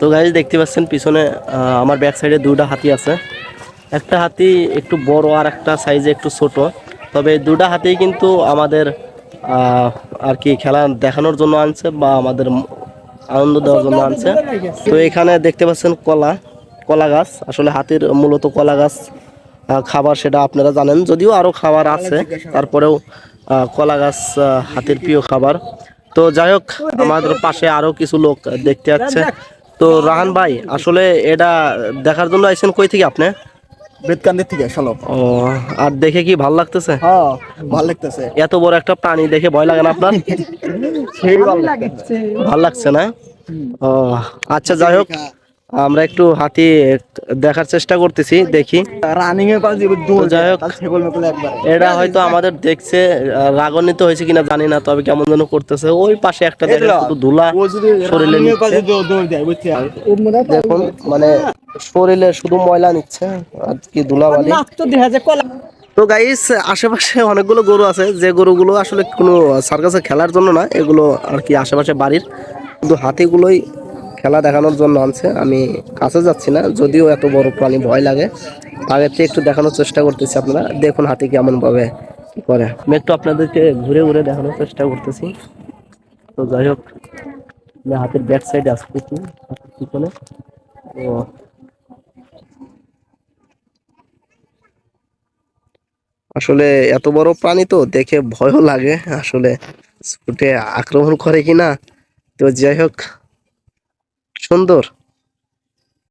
তো গাইজ দেখতে পাচ্ছেন পিছনে আমার ব্যাক সাইডে দুটা হাতি আছে। একটা হাতি একটু বড় আর একটা সাইজে একটু ছোট। তবে দুটা হাতি কিন্তু আমাদের আর কি খেলা দেখানোর জন্য আনছে বা আমাদের আনন্দ দেওয়ার জন্য আনছে। তো এখানে দেখতে পাচ্ছেন কলা কলা গাছ। আসলে হাতির মূলত কলা গাছ খাবার সেটা আপনারা জানেন। যদিও আরও খাবার আছে, তারপরেও কলা গাছ হাতির প্রিয় খাবার। তো যাই হোক আমাদের পাশে আরও কিছু লোক দেখতে যাচ্ছে। তো রাহান ভাই আসলে এটা দেখার জন্য আইছেন কই থেকে আপনি? থেকে ও আর দেখে কি ভালো লাগতেছে? হ্যাঁ ভালো লাগতেছে। এত বড় একটা প্রাণী দেখে ভয় লাগে না আপনার? সেই ভালো লাগতেছে। ভালো লাগছে না? ও আচ্ছা যাই হোক। আমরা একটু হাতি দেখার চেষ্টা করতেছি দেখি। রানিং এ পাশে যাই হোক এটা হয়তো আমাদের দেখছে রাগান্বিত হয়েছে কিনা জানি না তবে কেমন যেন করতেছে। ওই পাশে একটা দেখেন শুধু ধুলা শরীরে দেখুন মানে শরীরে শুধু ময়লা নিচ্ছে আর কি যায় কলা তো গাইস আশেপাশে অনেকগুলো গরু আছে যে গরুগুলো আসলে কোনো সার্কাসে খেলার জন্য না এগুলো আর কি আশেপাশে বাড়ির। কিন্তু হাতিগুলোই খেলা দেখানোর জন্য আনছে। আমি কাছে যাচ্ছি না, যদিও এত বড় প্রাণী ভয় লাগে। আগের থেকে একটু দেখানোর চেষ্টা করতেছি আপনারা। দেখুন হাতি কেমন ভাবে কি করে। আমি একটু আপনাদেরকে ঘুরে ঘুরে দেখানোর চেষ্টা করতেছি। তো যাই হোক হাতের ব্যাক সাইডে আসতেছি, হাতের পিছনে। তো আসলে এত বড় প্রাণী তো দেখে ভয়ও লাগে। আসলে ছুটে আক্রমণ করে কিনা। তো যাই হোক সুন্দর।